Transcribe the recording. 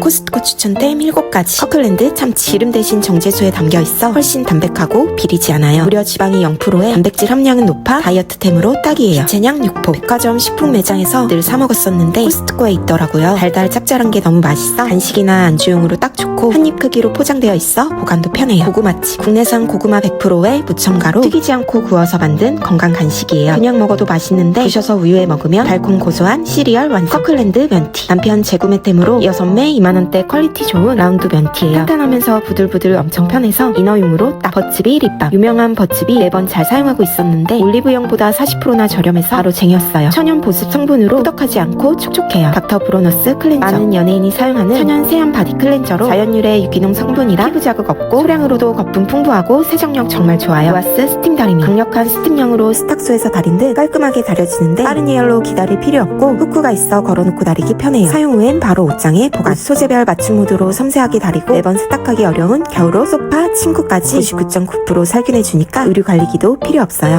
코스트코 추천템 7가지. 커클랜드 참치 기름 대신 정제수에 담겨있어 훨씬 담백하고 비리지 않아요. 무려 지방이 0%에 단백질 함량은 높아 다이어트템으로 딱이에요. 기체냥 6포. 백화점 식품 매장에서 늘 사 먹었었는데 코스트코에 있더라고요. 달달 짭짤한 게 너무 맛있어 간식이나 안주용으로 딱 좋고 한 입 크기로 포장되어 있어 보관도 편해요. 고구마칩. 국내산 고구마 100%에 무첨가로 튀기지 않고 구워서 만든 건강 간식이에요. 그냥 먹어도 맛있는데 부셔서 우유에 먹으면 달콤 고소한 시리얼 완성. 커클랜드 면티. 남편 재구매템으로 6매 2만 원대 퀄리티 좋은 라운드 면티예요. 탄탄하면서 부들부들 엄청 편해서 이너용으로 딱 버츠비 립밤. 유명한 버츠비 매번 잘 사용하고 있었는데 올리브영보다 40%나 저렴해서 바로 쟁였어요. 천연 보습 성분으로 꾸덕하지 않고 촉촉해요. 닥터 브로너스 클렌저. 많은 연예인이 사용하는 천연 세안 바디 클렌저로 자연유래 유기농 성분이라 피부 자극 없고 소량으로도 거품 풍부하고 세정력 정말 좋아요. 와스 스팀 다리미. 강력한 스팀형으로 세탁소에서 다린 듯 깔끔하게 다려지는데 빠른 예열로 기다릴 필요 없고 후크가 있어 걸어놓고 다리기 편해요. 사용 후엔 바로 옷장에 보관. 소재 별 맞춤 모드로 섬세하게 다리고 매번 세탁하기 어려운 겨울옷 소파 침구까지 99.9% 살균해주니까 의류 관리기도 필요 없어요